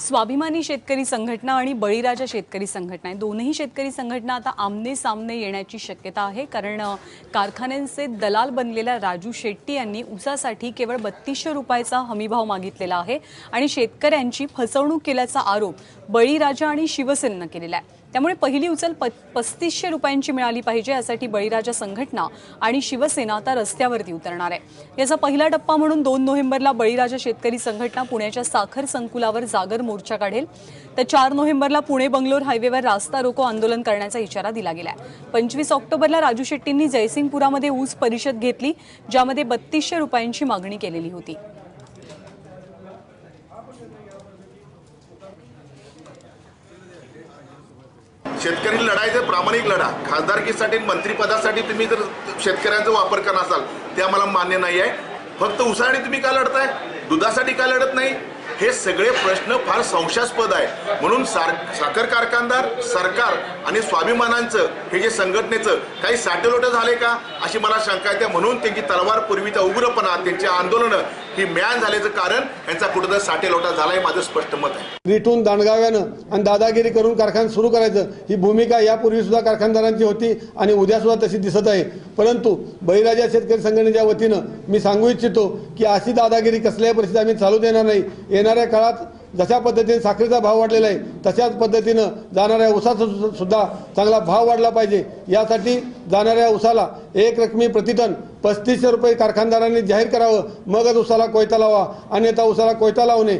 स्वाभिमानी शेतकरी संघटना आणि बळीराजा शेतकरी संघटना आहे. दोनही शेतकरी संघटना आता आमने सामने येण्याची शक्यता आहे. कारण कारखान्यांचे दलाल बनलेल्या राजू शेट्टी यांनी ऊसासाठी केवळ बत्तीसशे रुपयाचा हमीभाव मागितलेला आहे आणि शेतकऱ्यांची फसवणूक केल्याचा आरोप बळीराजा आणि शिवसेनेनं केलेला आहे. त्यामुळे पहिली उचल प पस्तीसशे रुपयांची मिळाली पाहिजे यासाठी बळीराजा संघटना आणि शिवसेना आता रस्त्यावरती उतरणार आहे. याचा पहिला टप्पा म्हणून दोन नोव्हेंबरला बळीराजा शेतकरी संघटना पुण्याच्या साखर संकुलावर जागर मोर्चा काढेल. तर चार नोव्हेंबरला पुणे बंगलोर हायवेवर रास्ता रोको आंदोलन करण्याचा इशारा दिला गेला आहे पंचवीस ऑक्टोबरला राजू शेट्टींनी जयसिंगपुरामध्ये ऊस परिषद घेतली ज्यामध्ये बत्तीसशे रुपयांची मागणी केलेली होती. शेतकरी लढायचं प्रामाणिक लढा खासदारकीसाठी मंत्रिपदासाठी तुम्ही जर शेतकऱ्यांचा वापर करणार असाल ते आम्हाला मान्य नाही आहे फक्त उसासाठी तुम्ही का लढताय? दुधासाठी का लढत नाही? हे सगळे प्रश्न फार संशयास्पद आहे. म्हणून सार साखर कारखानदार सरकार आणि स्वाभिमानांचं हे जे संघटनेचं काही साटेलोटं झाले का? अशी मला शंका येते म्हणून त्यांची तलवार पूर्वीचा उग्रपणा त्यांची आंदोलनं ही म्यान झाल्याचं कारण यांचा कुठंतरी साठेलोटा झाला हे माझं स्पष्ट मत आहे. रिटून दांडगाव्यानं आणि दादागिरी करून कारखान सुरू करायचं ही भूमिका यापूर्वी सुद्धा कारखानदारांची होती आणि उद्या सुद्धा तशी दिसत आहे. परंतु बहिराजा शेतकरी संघटनेच्या वतीनं मी सांगू इच्छितो की अशी दादागिरी कसल्याही परिस्थितीत आम्ही चालू देणार नाही. येणाऱ्या काळात जशा पद्धतीने साखरेचा भाव वाढलेला आहे तशाच पद्धतीनं जाणाऱ्या ऊसाचा सुद्धा चांगला भाव वाढला पाहिजे. यासाठी जाणाऱ्या ऊसाला एक रकमी प्रतिटन पस्तीसशे रुपये कारखानदारांनी जाहीर करावं. मगच ऊसाला कोयता लावा. अन्यथा ऊसाला कोयता लावणे